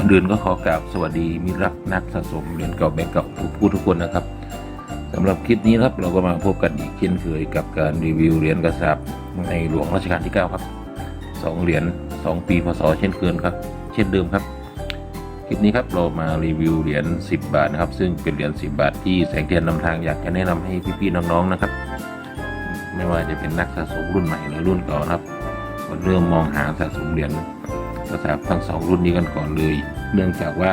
ก่อนอื่นก็ขอกราบสวัสดีมิรักนักสะสมเหรียญเก่าแบงก์เก่าทุกผู้ทุกคนนะครับสำหรับคลิปนี้ครับเราก็มาพบกันอีกเช่นเคยกับการรีวิวเหรียญกระสาบในหลวงรัชกาลที่ 9 ครับสองเหรียญ2 ปีพศเช่นเคยครับ เช่นเดิมครับ คลิปนี้ครับเรามารีวิวเหรียญ10 บาทนะครับซึ่งเป็นเหรียญ10 บาทที่แสงเทียนนำทางอยากจะแนะนำให้พี่ๆน้องๆนะครับ ไม่ว่าจะเป็นนักสะสมรุ่นใหม่หรือรุ่นเก่านะครับเริ่มมองหาสะสมเหรียญ กระสาบทั้งสองรุ่นนี้กันก่อนเลย เนื่องจากว่า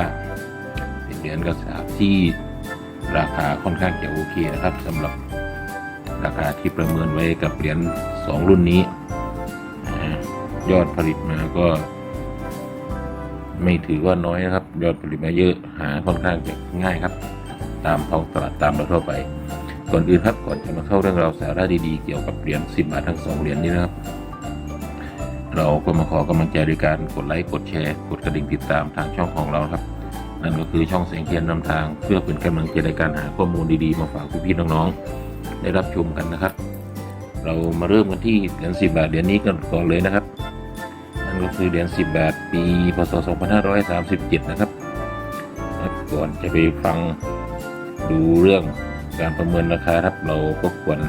เป็นเหรียญกระสาบที่ราคาค่อนข้างจะโอเคนะครับสำหรับราคาที่ประเมินไว้กับเหรียญสองรุ่นนี้ ยอดผลิตมาก็ ไม่ถือว่าน้อยนะครับ ยอดผลิตมาเยอะหาค่อนข้างจะง่ายครับ ตามท้องตลาดตามเราทั่วไปก่อนอื่นครับก่อนจะมาเข้าเรื่องราวสาระดีๆ เกี่ยวกับเหรียญ10บาททั้งสองเหรียญนี้นะครับ เราก็มาขอกำลังใจด้วยการกดไลค์กดแชร์ กดกระดิ่งติดตามทางช่องของเราครับ นั่นก็คือช่องเสียงเทียนนำทาง เพื่อเป็นกำลังใจในการหาข้อมูลดีๆ มาฝากพี่ๆน้องๆได้รับชมกันนะครับ เรามาเริ่มกันที่เหรียญ10 บาทเหรียญนี้กันก่อนเลยนะครับ นั่นก็คือเหรียญ10 บาทปีพศ 2537 นะครับก่อนจะไปฟังดูเรื่องการประเมินราคาครับเราก็ควร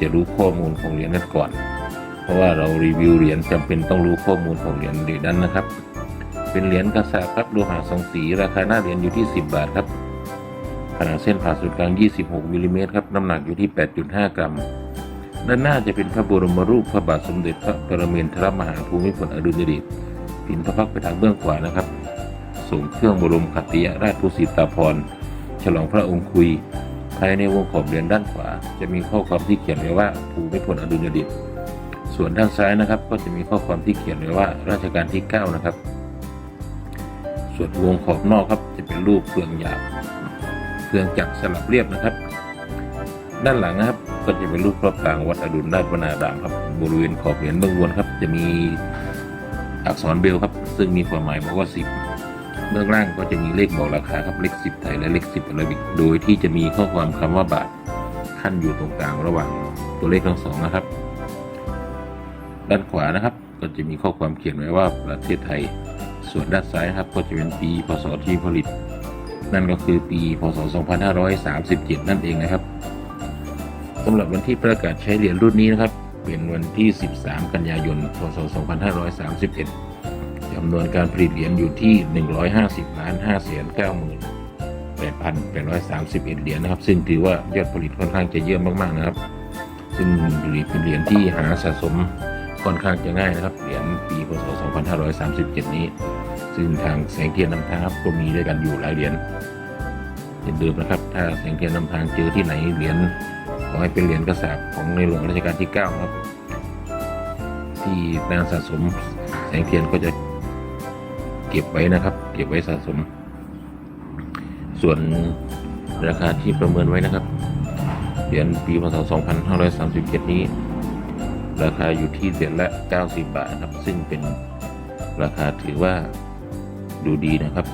จะรู้ข้อมูลของเหรียญนั้นก่อน ราะว่าเรารีวิวเหรียญจำเป็นต้องรู้ข้อมูลของเหรียญเหรียญนั้นนะครับ เป็นเหรียญกระสาบครับโลหะสองสี ราคาหน้าเหรียญอยู่ที่ 10 บาทครับ ขนาดเส้นผ่าศูนย์กลาง 26มิลลิเมตรครับ น้ำหนักอยู่ที่ 8.5 กรัม ด้านหน้าจะเป็นพระบรมรูปพระบาทสมเด็จพระปรมินทรมหาภูมิพลอดุลยเดชพินพระพักตร์ไปทางเบื้องขวานะครับส่งเครื่องบรมขัตติยราชภูสิตาภรฉลองพระองค์คุย ภายในวงขอบเหรียญด้านขวา จะมีข้อความที่เขียนไว้ว่าภูมิพลอดุลยเดช ส่วนด้านซ้ายนะครับ ก็จะมีข้อความที่เขียนไว้ว่ารัชกาลที่ 9 นะครับ ส่วนวงขอบนอกครับจะเป็นรูปเฟืองหยาบเฟืองจักรสลับเรียบนะครับ ด้านหลังนะครับก็จะเป็นรูปพระปรางวัดอดุลราชวนารามครับบริเวณขอบเหรียญเบื้องบนครับ จะมีอักษรเบลครับ ซึ่งมีความหมายบอกว่า 10 เบื้องล่างก็จะมีเลขบอกราคาครับเลข 10 ไทยและเลข 10อาราบิกโดยที่จะมีข้อความคำว่าบาทขั้นอยู่ตรงกลางระหว่างตัวเลขทั้งสองนะครับ ด้านขวานะครับ ก็จะมีข้อความเขียนไว้ว่าประเทศไทย ส่วนด้านซ้ายครับ ก็จะเป็นปีพศที่ผลิต นั่นก็คือปีพศ 2537 นั่นเองนะครับสำหรับวันที่ประกาศใช้เหรียญรุ่นนี้นะครับ เป็นวันที่ 13 กันยายน พศ 2531จำนวนการผลิตเหรียญอยู่ที่ 150ล้าน5แสน9หมื่น8,831 เหรียญนะครับ ซึ่งถือว่ายอดผลิตค่อนข้างจะเยอะมากๆนะครับ ซึ่งเป็นเหรียญที่หาสะสม ค่อนข้างจะง่ายนะครับ เหรียญปีพศ 2537 นี้ ซึ่งทางแสงเทียนนำทางครับก็มีด้วยกันอยู่หลายเหรียญเช่นเดิมนะครับ ถ้าแสงเทียนนำทางเจอที่ไหนเหรียญขอให้เป็นเหรียญกระสาบของในหลวงรัชกาลที่ 9 ครับ ที่นางสะสมแสงเทียนก็จะเก็บไว้นะครับ เก็บไว้สะสม ส่วนราคาที่ประเมินไว้นะครับ เหรียญปีพศ 2537 นี้ ราคาอยู่ที่เหรียญละ 90 บาทนะครับ ซึ่งเป็นราคาถือว่าดูดีนะครับ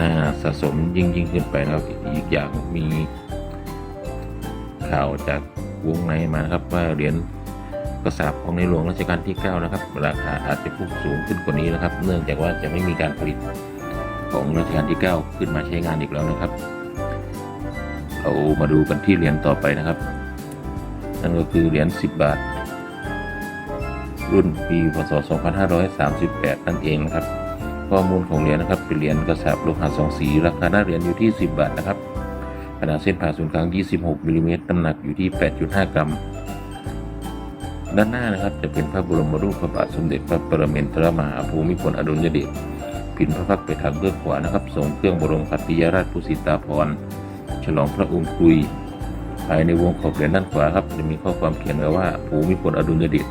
น่าสะสมยิ่งยิ่งขึ้นไปนะครับ อีกอย่างมีข่าวจากวงในมานะครับ ว่าเหรียญกระสาบของในหลวงรัชกาลที่ 9 นะครับ ราคาอาจจะพุ่งสูงขึ้นกว่านี้นะครับ เนื่องจากว่าจะไม่มีการผลิตของรัชกาลที่ 9 ขึ้นมาใช้งานอีกแล้วนะครับ เรามาดูกันที่เหรียญต่อไปนะครับ นั่นก็คือเหรียญ 10 บาท รุ่นปีพศ 2538 นั่นเองนะครับ ข้อมูลของเหรียญนะครับเป็นเหรียญกระสาบโลหะสองสีราคาหน้าเหรียญอยู่ที่ 10 บาทนะครับขนาดเส้นผ่าศูนย์กลาง 26มิลลิเมตรน้ำหนักอยู่ที่ 8.5 กรัม ด้านหน้านะครับจะเป็นพระบรมรูปพระบาทสมเด็จพระปรมินทรมหาภูมิพลอดุลยเดชพินพระพักตร์ไปทางเบื้องขวานะครับทรงเครื่องบรมขัตติยราชภูสิตาภรณ์ฉลองพระองค์คุย ภายในวงขอบเหรียญด้านขวาครับจะมีข้อความเขียนไว้ว่าภูมิพลอดุลยเดช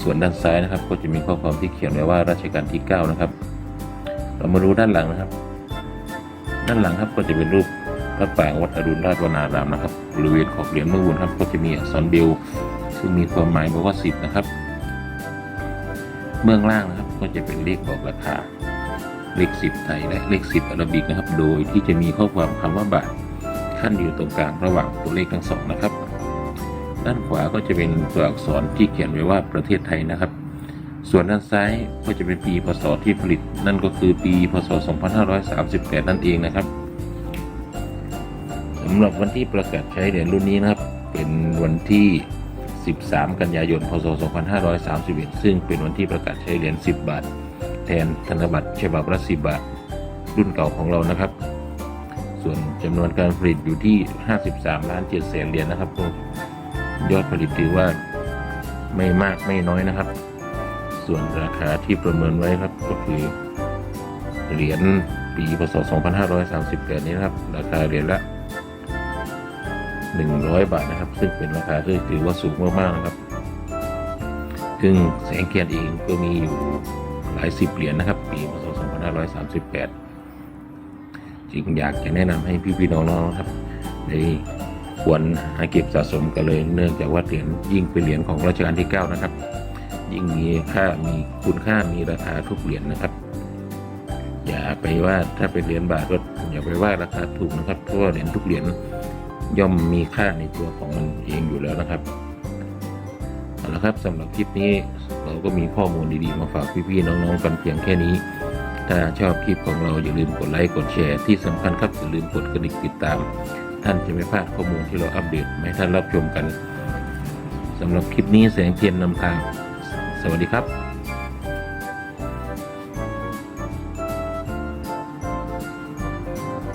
ส่วนด้านซ้ายนะครับ ก็จะมีข้อความที่เขียนไว้ว่ารัชกาลที่ 9 นะครับ เรามาดูด้านหลังนะครับ ด้านหลังครับก็จะเป็นรูปพระปรางวัดอรุณราชวนารามนะครับบริเวณขอบเหรียญเมื่อวุนครับ ก็จะมีอักษรเบลซึ่งมีความหมายบอกว่าสิบนะครับ เบื้องล่างนะครับก็จะเป็นเลขบอกราคาเลขสิบไทยและเลขสิบอาราบิกนะครับ โดยที่จะมีข้อความคำว่าบาท ขั้นอยู่ตรงกลางระหว่างตัวเลขทั้งสองนะครับ ด้านขวาก็จะเป็นตัวอักษรที่เขียนไว้ว่าประเทศไทยนะครับ ส่วนด้านซ้ายก็จะเป็นปีพศที่ผลิต นั่นก็คือปีพศ 2538 นั่นเองนะครับสำหรับวันที่ประกาศใช้เหรียญรุ่นนี้นะครับ เป็นวันที่ 13 กันยายน พศ 2531 ซึ่งเป็นวันที่ประกาศใช้เหรียญ 10 บาท แทนธนบัตรฉบับละ10บาท รุ่นเก่าของเรานะครับ จำนวนการผลิตอยู่ที่ 53 ล้าน7แสนเหรียญนะครับยอดผลิตถือว่าไม่มากไม่น้อยนะครับ ส่วนราคาที่ประเมินไว้ครับก็คือเหรียญปีพศ 2538 นี้นะครับ ราคาเหรียญละ 100 บาทนะครับ ซึ่งเป็นราคาที่ถือว่าสูงมากๆนะครับซึ่งแสงเทียนเองก็มีอยู่หลายสิบเหรียญนะครับ ปีพศ 2538 จึงอยากจะแนะนำให้พี่ๆน้องๆนะครับได้ควรหาเก็บสะสมกันเลยเนื่องจากว่าเหรียญยิ่งเป็นเหรียญของรัชกาลที่ 9 นะครับ ยิ่งมีค่ามีคุณค่ามีราคาทุกเหรียญนะครับ อย่าไปว่าถ้าเป็นเหรียญบาทก็อย่าไปว่าราคาถูกนะครับเพราะว่าเหรียญทุกเหรียญย่อมมีค่าในตัวของมันเองอยู่แล้วนะครับเอาละครับสำหรับคลิปนี้เราก็มีข้อมูลดีๆมาฝากพี่ๆน้องๆกันเพียงแค่นี้ ถ้าชอบคลิปของเราอย่าลืมกดไลค์กดแชร์ที่สำคัญครับอย่าลืมกดกระดิ่งติดตาม ท่านจะไม่พลาดข้อมูลที่เราอัปเดตให้ท่านรับชมกันสำหรับคลิปนี้แสงเทียนนำทาง สวัสดีครับ